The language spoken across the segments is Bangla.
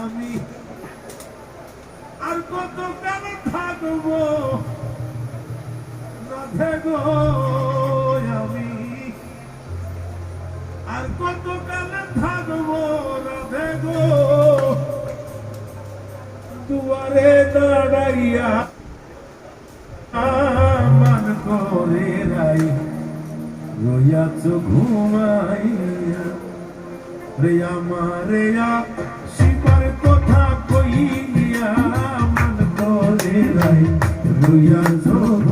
আমি আর কত কেন থাকব? রাধে গো আমি। আর কত কেন থাকব? রাধে গো দুয়ারে দাঁড়াইয়া মান করে রাই। রইয়াছ ঘুমাইয়া। রে রেয়া শিবার কথা কইয়া মন করে রাই রইয়াছ ঘুমাইয়া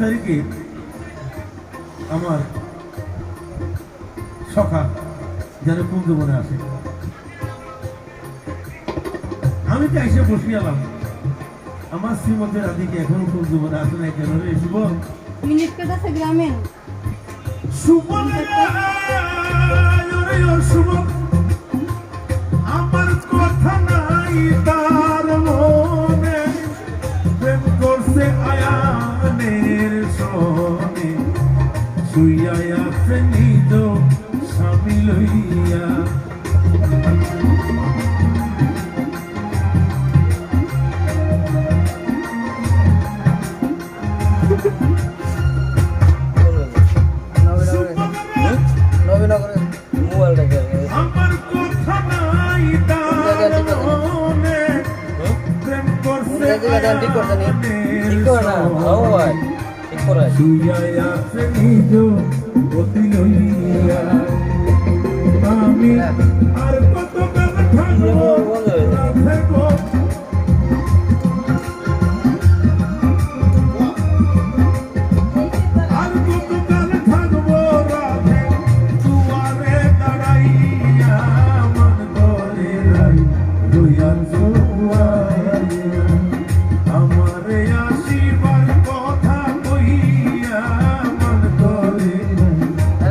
তারিখে আমার সখা যেন কোন জীবনে আসে। আমি তো এসে বসিয়ালাম আমার শ্রীমতী রাধিকে এখনও কোন জীবনে আসে না কেন রে সুবল মিনিট কেটেছে গ্রামীণ আছে নিজ স্বামী লইয়া মনে প্রেম করছে আয়ানের শুইয়া আছে নিজ অতি লইয়া আমি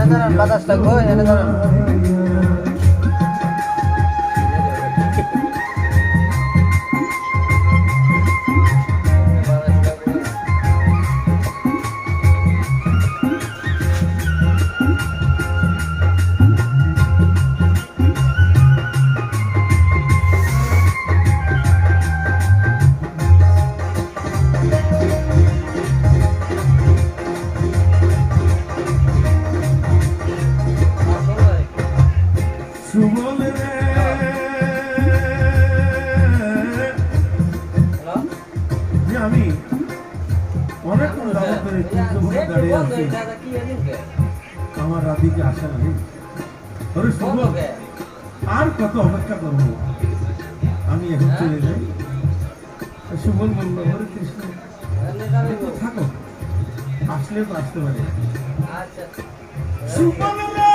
batas lagoy, ano na? Subal রে আমি অনেকক্ষণ দাবত করে তিনশো দাঁড়িয়ে আছি আমার রাধিকে আসা নাই ওরে সুবল আর কত অপেক্ষা করব আমি এখন চলে যাই সুবল বলল হরে কৃষ্ণ থাকো আসলে তো আসতে পারে। রে,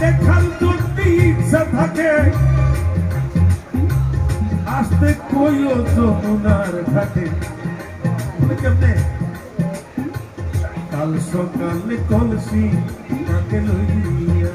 দেখার যদি ইচ্ছা থাকে। আসতে কইও যমুনার ঘাটে। কেমনে? কাল সকালে কলসি তাকে লইয়া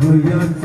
কথা